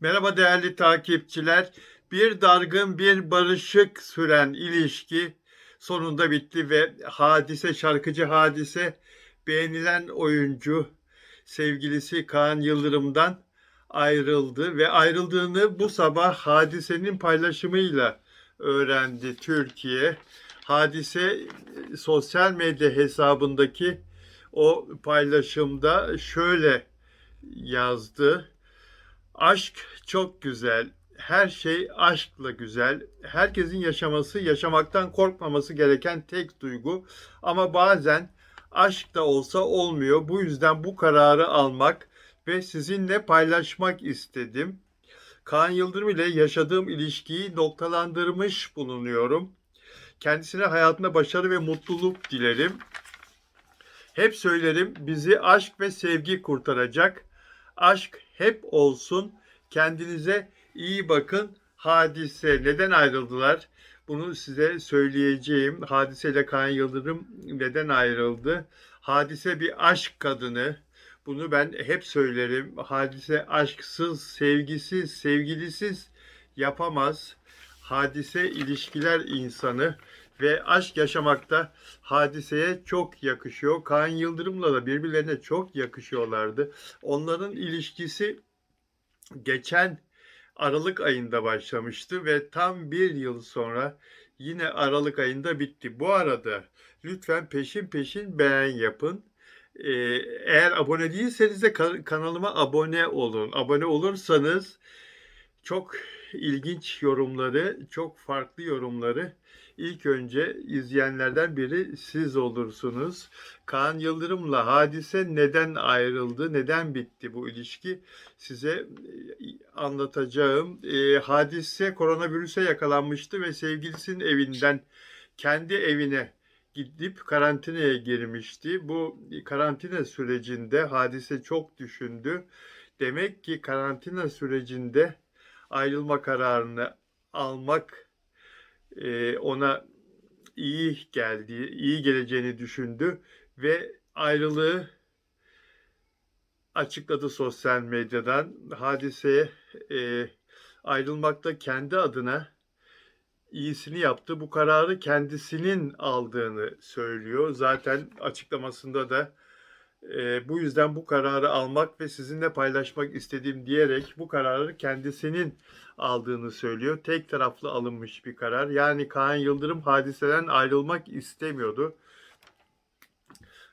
Merhaba değerli takipçiler. Bir dargın bir barışık süren ilişki sonunda bitti ve Hadise şarkıcı Hadise beğenilen oyuncu sevgilisi Kaan Yıldırım'dan ayrıldı ve ayrıldığını bu sabah Hadise'nin paylaşımıyla öğrendi Türkiye. Hadise e, sosyal medya hesabındaki o paylaşımda şöyle yazdı. Aşk çok güzel. Her şey aşkla güzel. Herkesin yaşaması, yaşamaktan korkmaması gereken tek duygu. Ama bazen aşk da olsa olmuyor. Bu yüzden bu kararı almak ve sizinle paylaşmak istedim. Kaan Yıldırım ile yaşadığım ilişkiyi noktalandırmış bulunuyorum. Kendisine hayatında başarı ve mutluluk dilerim. Hep söylerim bizi aşk ve sevgi kurtaracak. Aşk hep olsun. Kendinize iyi bakın. Hadise neden ayrıldılar? Bunu size söyleyeceğim. Hadise ile Kaan Yıldırım neden ayrıldı? Hadise bir aşk kadını. Bunu ben hep söylerim. Hadise aşksız, sevgisiz, sevgilisiz yapamaz. Hadise ilişkiler insanı ve aşk yaşamakta hadiseye çok yakışıyor. Kaan Yıldırım'la da birbirlerine çok yakışıyorlardı. Onların ilişkisi geçen Aralık ayında başlamıştı ve tam bir yıl sonra yine Aralık ayında bitti. Bu arada lütfen peşin peşin beğen yapın. Ee, eğer abone değilseniz de kan- kanalıma abone olun. Abone olursanız çok ilginç yorumları, çok farklı yorumları ilk önce izleyenlerden biri siz olursunuz. Kaan Yıldırım'la Hadise neden ayrıldı, neden bitti bu ilişki size e, anlatacağım. E, hadise koronavirüse yakalanmıştı ve sevgilisinin evinden kendi evine gidip karantinaya girmişti. Bu karantina sürecinde hadise çok düşündü. Demek ki karantina sürecinde ayrılma kararını almak e, ona iyi geldiği, iyi geleceğini düşündü ve ayrılığı açıkladı sosyal medyadan. Hadiseye e, ayrılmakta kendi adına iyisini yaptı. Bu kararı kendisinin aldığını söylüyor. Zaten açıklamasında da e, bu yüzden bu kararı almak ve sizinle paylaşmak istediğim diyerek bu kararı kendisinin aldığını söylüyor. Tek taraflı alınmış bir karar. Yani Kaan Yıldırım hadiseden ayrılmak istemiyordu.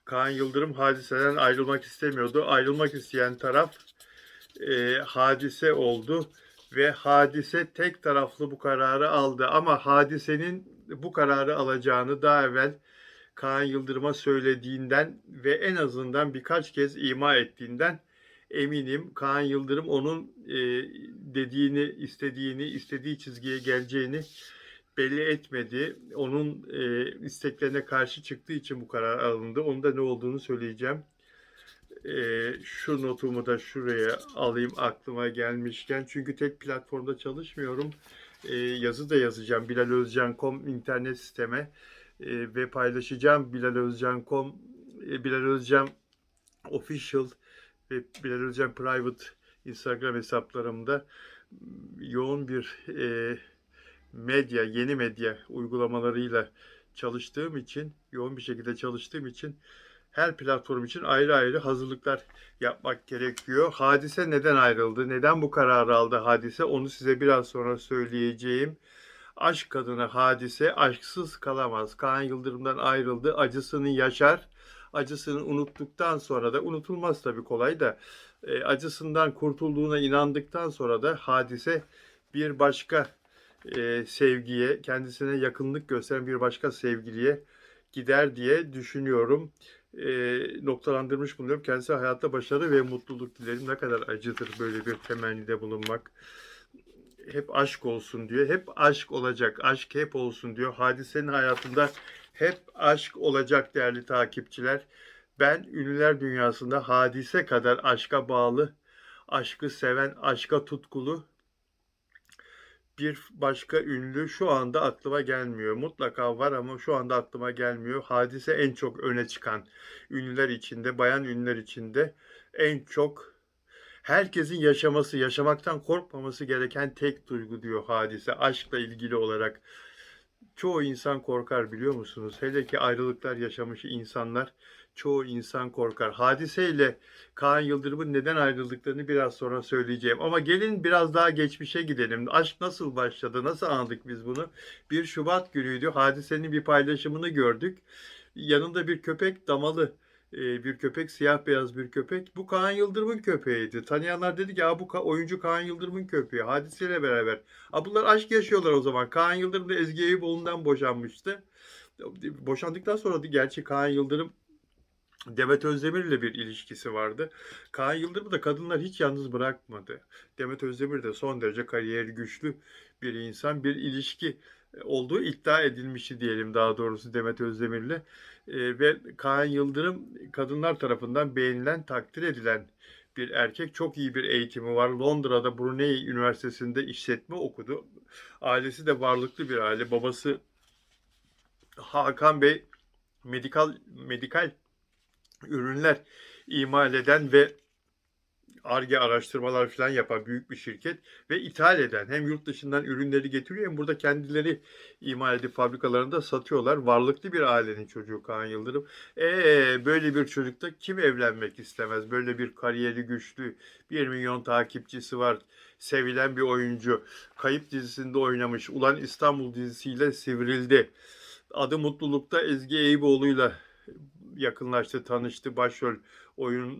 Kaan Yıldırım hadiseden ayrılmak istemiyordu. Ayrılmak isteyen taraf e, hadise oldu ve hadise tek taraflı bu kararı aldı. Ama hadisenin bu kararı alacağını daha evvel Kaan Yıldırım'a söylediğinden ve en azından birkaç kez ima ettiğinden eminim. Kaan Yıldırım onun e, dediğini, istediğini, istediği çizgiye geleceğini belli etmedi. Onun e, isteklerine karşı çıktığı için bu karar alındı. Onun da ne olduğunu söyleyeceğim. E, şu notumu da şuraya alayım aklıma gelmişken. Çünkü tek platformda çalışmıyorum. E, yazı da yazacağım. bilalozcan.com internet siteme e, ve paylaşacağım. bilalozcan.com Bilal Özcan official ve Bilal Özcan private Instagram hesaplarımda yoğun bir e, medya, yeni medya uygulamalarıyla çalıştığım için, yoğun bir şekilde çalıştığım için her platform için ayrı ayrı hazırlıklar yapmak gerekiyor. Hadise neden ayrıldı? Neden bu kararı aldı Hadise? Onu size biraz sonra söyleyeceğim. Aşk kadını Hadise aşksız kalamaz. Kaan Yıldırım'dan ayrıldı. Acısını yaşar. Acısını unuttuktan sonra da unutulmaz tabii kolay da e, acısından kurtulduğuna inandıktan sonra da Hadise bir başka e, sevgiye, kendisine yakınlık gösteren bir başka sevgiliye gider diye düşünüyorum. E, noktalandırmış bulunuyorum. Kendisi hayatta başarı ve mutluluk dilerim. Ne kadar acıdır böyle bir temennide bulunmak. Hep aşk olsun diyor. Hep aşk olacak. Aşk hep olsun diyor. Hadisenin hayatında hep aşk olacak değerli takipçiler. Ben ünlüler dünyasında hadise kadar aşka bağlı, aşkı seven, aşka tutkulu bir başka ünlü şu anda aklıma gelmiyor. Mutlaka var ama şu anda aklıma gelmiyor. Hadise en çok öne çıkan ünlüler içinde, bayan ünlüler içinde en çok herkesin yaşaması, yaşamaktan korkmaması gereken tek duygu diyor hadise aşkla ilgili olarak. Çoğu insan korkar biliyor musunuz? Hele ki ayrılıklar yaşamış insanlar çoğu insan korkar. Hadiseyle Kaan Yıldırım'ın neden ayrıldıklarını biraz sonra söyleyeceğim. Ama gelin biraz daha geçmişe gidelim. Aşk nasıl başladı? Nasıl anladık biz bunu? 1 Şubat günüydü. Hadisenin bir paylaşımını gördük. Yanında bir köpek damalı bir köpek, siyah beyaz bir köpek. Bu Kaan Yıldırım'ın köpeğiydi. Tanıyanlar dedi ki bu Ka- oyuncu Kaan Yıldırım'ın köpeği. Hadiseyle beraber. Ha, bunlar aşk yaşıyorlar o zaman. Kaan Yıldırım da Ezgi Eyüboğlu'ndan boşanmıştı. Boşandıktan sonra da gerçi Kaan Yıldırım Demet Özdemir ile bir ilişkisi vardı. Kaan Yıldırım'ı da kadınlar hiç yalnız bırakmadı. Demet Özdemir de son derece kariyeri güçlü bir insan. Bir ilişki olduğu iddia edilmişti diyelim daha doğrusu Demet Özdemir'le. Ee, ve Kaan Yıldırım kadınlar tarafından beğenilen, takdir edilen bir erkek. Çok iyi bir eğitimi var. Londra'da Brunei Üniversitesi'nde işletme okudu. Ailesi de varlıklı bir aile. Babası Hakan Bey medikal medikal ürünler imal eden ve ARGE araştırmalar falan yapan büyük bir şirket ve ithal eden hem yurt dışından ürünleri getiriyor hem burada kendileri imal edip fabrikalarında satıyorlar. Varlıklı bir ailenin çocuğu Kaan Yıldırım. Ee, böyle bir çocukta kim evlenmek istemez? Böyle bir kariyeri güçlü, 1 milyon takipçisi var, sevilen bir oyuncu. Kayıp dizisinde oynamış. Ulan İstanbul dizisiyle sivrildi. Adı Mutluluk'ta Ezgi Eyüboğlu'yla yakınlaştı, tanıştı. Başrol oyun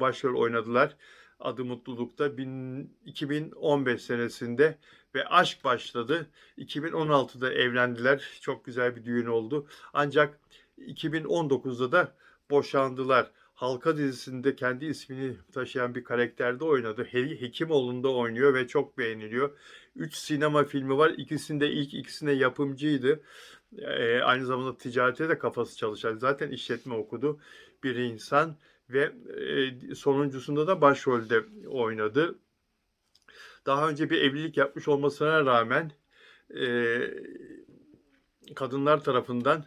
başrol oynadılar. Adı Mutluluk'ta bin- 2015 senesinde ve aşk başladı. 2016'da evlendiler. Çok güzel bir düğün oldu. Ancak 2019'da da boşandılar. Halka dizisinde kendi ismini taşıyan bir karakterde oynadı. He- Hekimoğlu'nda oynuyor ve çok beğeniliyor. Üç sinema filmi var. İkisinde ilk ikisinde yapımcıydı. Ee, aynı zamanda ticarete de kafası çalışan. Zaten işletme okudu bir insan ve e, sonuncusunda da başrolde oynadı. Daha önce bir evlilik yapmış olmasına rağmen e, kadınlar tarafından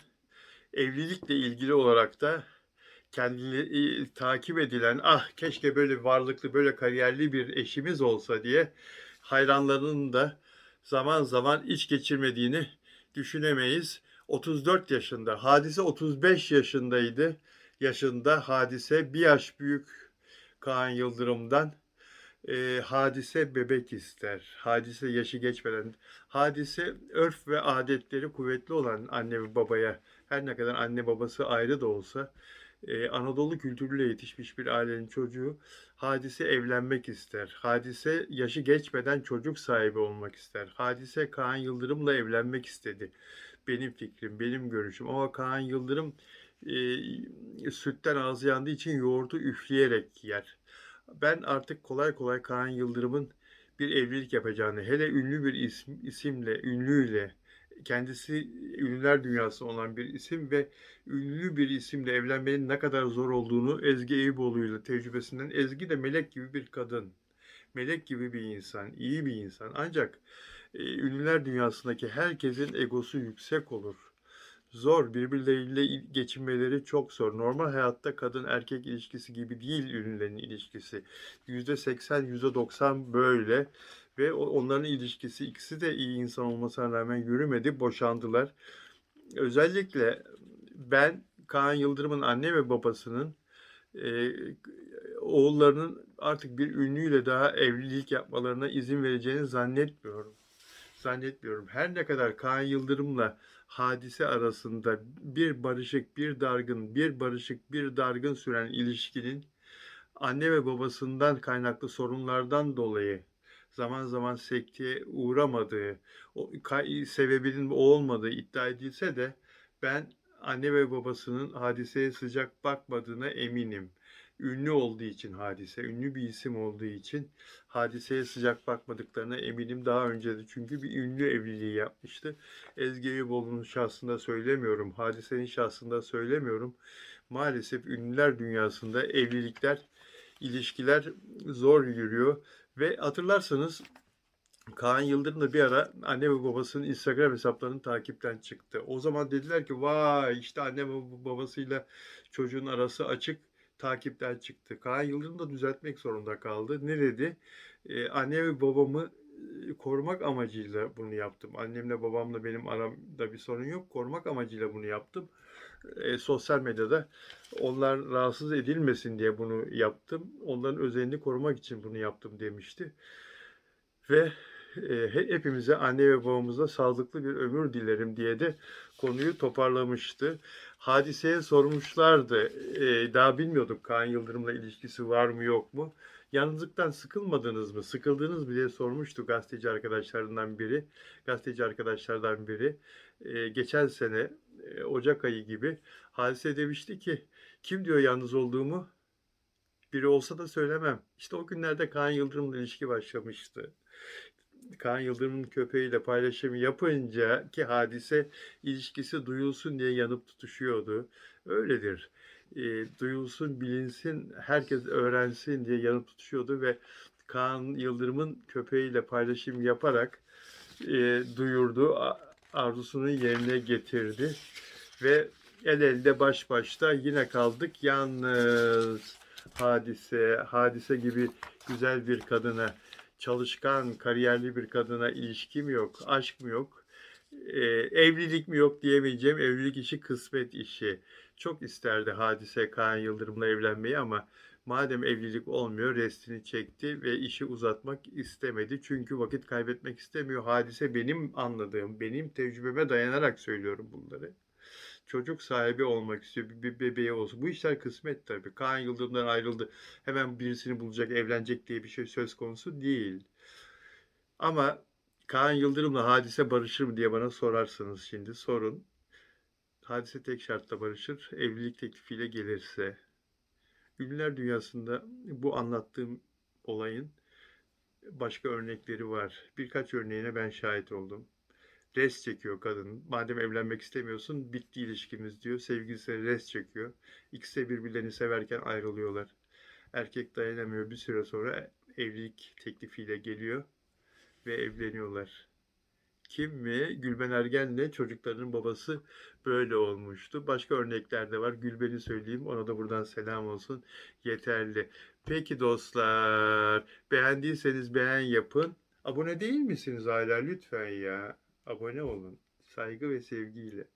evlilikle ilgili olarak da kendini e, takip edilen ah keşke böyle varlıklı böyle kariyerli bir eşimiz olsa diye hayranlarının da zaman zaman iç geçirmediğini düşünemeyiz. 34 yaşında. Hadise 35 yaşındaydı. Yaşında hadise bir yaş büyük Kaan Yıldırım'dan. Ee, hadise bebek ister. Hadise yaşı geçmeden. Hadise örf ve adetleri kuvvetli olan anne ve babaya her ne kadar anne babası ayrı da olsa e, Anadolu kültürüyle yetişmiş bir ailenin çocuğu Hadise evlenmek ister. Hadise yaşı geçmeden çocuk sahibi olmak ister. Hadise Kaan Yıldırım'la evlenmek istedi. Benim fikrim, benim görüşüm. Ama Kaan Yıldırım e, sütten ağzı yandığı için yoğurdu üfleyerek yer. Ben artık kolay kolay Kaan Yıldırım'ın bir evlilik yapacağını, hele ünlü bir isim, isimle, ünlüyle, kendisi ünlüler dünyası olan bir isim ve ünlü bir isimle evlenmenin ne kadar zor olduğunu Ezgi Eyüboğlu'yla tecrübesinden Ezgi de melek gibi bir kadın. Melek gibi bir insan, iyi bir insan. Ancak e, ünlüler dünyasındaki herkesin egosu yüksek olur. Zor, birbirleriyle geçinmeleri çok zor. Normal hayatta kadın erkek ilişkisi gibi değil ünlülerin ilişkisi. %80, %90 böyle ve onların ilişkisi ikisi de iyi insan olmasına rağmen yürümedi, boşandılar. Özellikle ben Kaan Yıldırım'ın anne ve babasının e, oğullarının artık bir ünlüyle daha evlilik yapmalarına izin vereceğini zannetmiyorum. Zannetmiyorum. Her ne kadar Kaan Yıldırım'la hadise arasında bir barışık, bir dargın, bir barışık, bir dargın süren ilişkinin anne ve babasından kaynaklı sorunlardan dolayı zaman zaman sekteye uğramadığı, o, sebebinin o olmadığı iddia edilse de ben anne ve babasının hadiseye sıcak bakmadığına eminim. Ünlü olduğu için hadise, ünlü bir isim olduğu için hadiseye sıcak bakmadıklarına eminim. Daha önce de çünkü bir ünlü evliliği yapmıştı. Ezgi Eyüboğlu'nun şahsında söylemiyorum, hadisenin şahsında söylemiyorum. Maalesef ünlüler dünyasında evlilikler, ilişkiler zor yürüyor. Ve hatırlarsanız Kaan Yıldırım da bir ara anne ve babasının Instagram hesaplarını takipten çıktı. O zaman dediler ki vay işte anne ve babasıyla çocuğun arası açık. Takipten çıktı. Kaan Yıldırım da düzeltmek zorunda kaldı. Ne dedi? Ee, anne ve babamı e, korumak amacıyla bunu yaptım. Annemle babamla benim aramda bir sorun yok. Korumak amacıyla bunu yaptım. E, sosyal medyada onlar rahatsız edilmesin diye bunu yaptım. Onların özelini korumak için bunu yaptım demişti. Ve e, he- hepimize anne ve babamıza sağlıklı bir ömür dilerim diye de konuyu toparlamıştı. Hadiseye sormuşlardı. E, daha bilmiyorduk Kaan Yıldırım'la ilişkisi var mı yok mu? Yalnızlıktan sıkılmadınız mı? Sıkıldınız mı diye sormuştu gazeteci arkadaşlarından biri. Gazeteci arkadaşlardan biri. E, geçen sene e, Ocak ayı gibi hadise demişti ki kim diyor yalnız olduğumu? Biri olsa da söylemem. İşte o günlerde Kaan Yıldırım'la ilişki başlamıştı. Kaan Yıldırım'ın köpeğiyle paylaşımı yapınca ki hadise ilişkisi duyulsun diye yanıp tutuşuyordu. Öyledir. E, duyulsun, bilinsin, herkes öğrensin diye yanıp tutuşuyordu ve Kaan Yıldırım'ın köpeğiyle paylaşım yaparak e, duyurdu, arzusunu yerine getirdi ve el elde baş başta yine kaldık yalnız hadise, hadise gibi güzel bir kadına çalışkan, kariyerli bir kadına ilişkim yok, aşk mı yok, e, evlilik mi yok diyemeyeceğim. Evlilik işi kısmet işi. Çok isterdi Hadise Kaan Yıldırım'la evlenmeyi ama madem evlilik olmuyor restini çekti ve işi uzatmak istemedi. Çünkü vakit kaybetmek istemiyor. Hadise benim anladığım, benim tecrübeme dayanarak söylüyorum bunları. Çocuk sahibi olmak istiyor. Bir, bir bebeği olsun. Bu işler kısmet tabii. Kaan Yıldırım'dan ayrıldı. Hemen birisini bulacak, evlenecek diye bir şey söz konusu değil. Ama Kaan Yıldırım'la Hadise barışır mı diye bana sorarsınız şimdi. Sorun. Hadise tek şartla barışır. Evlilik teklifiyle gelirse. Ünlüler dünyasında bu anlattığım olayın başka örnekleri var. Birkaç örneğine ben şahit oldum. Res çekiyor kadın. Madem evlenmek istemiyorsun bitti ilişkimiz diyor. Sevgilisine res çekiyor. İkisi de birbirlerini severken ayrılıyorlar. Erkek dayanamıyor. Bir süre sonra evlilik teklifiyle geliyor ve evleniyorlar. Kim mi? Gülben Ergen'le çocuklarının babası böyle olmuştu. Başka örnekler de var. Gülben'i söyleyeyim. Ona da buradan selam olsun. Yeterli. Peki dostlar. Beğendiyseniz beğen yapın. Abone değil misiniz hala? Lütfen ya. Abone olun. Saygı ve sevgiyle.